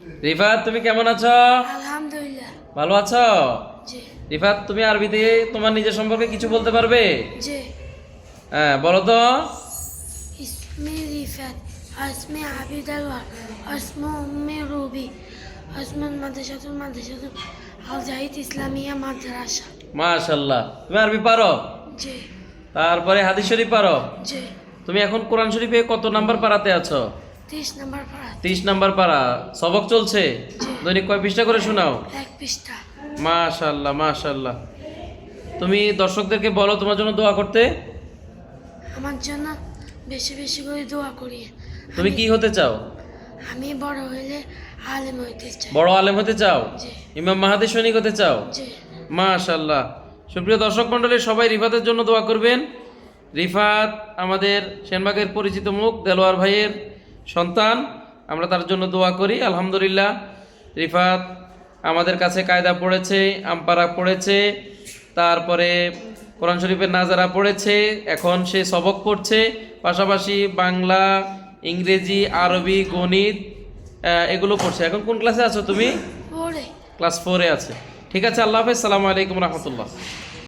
রিফাত তুমি কেমন আছো? আলহামদুলিল্লাহ। ভালো আছো? রিফাত তুমি আরবিতে তোমার নিজের সম্পর্কে কিছু বলতে পারবে? হ্যাঁ বলো তো। রিফাত উম্মে রুবি আসমান আল জাহিদ ইসলামিয়া মাদ্রাসা। মাশাআল্লাহ। তুমি আরবি পারো? জি। তারপরে হাদিস শরীফ পারো? জি। তুমি এখন কোরআন শরীফে কত নাম্বার পারাতে আছো? নম্বর পাড়া। তিরিশ নাম্বার পারা সবক চলছে? দৈনিক কয় পৃষ্ঠা করে শোনাও? মাশাল্লাহ মাশাল্লাহ। তুমি দর্শকদেরকে বলো তোমার জন্য দোয়া করতে? আমার জন্য বেশি বেশি করে দোয়া করি তুমি কি হতে চাও? আমি বড় হইলে আলেম হইতে চাই। বড় আলেম হতে চাও? ইমাম মাহাদি সৈনিক হতে চাও? মাশাল্লাহ। সুপ্রিয় দর্শক মণ্ডলী সবাই রিফাতের জন্য দোয়া করবেন। রিফাত আমাদের সেনবাগের পরিচিত মুখ দেলোয়ার ভাইয়ের সন্তান আমরা তার জন্য দোয়া করি। আলহামদুলিল্লাহ রিফাত আমাদের কাছে কায়দা পড়েছে আমপারা পড়েছে তারপরে কোরআন শরীফের নাজারা পড়েছে এখন সে সবক পড়ছে। পাশাপাশি বাংলা ইংরেজি আরবি গণিত এগুলো পড়ছে। এখন কোন ক্লাসে আছো তুমি? ক্লাস ফোরে আছে। ঠিক আছে আল্লাহ হাফেজ। সালামু আলাইকুম রহমতুল্লাহ।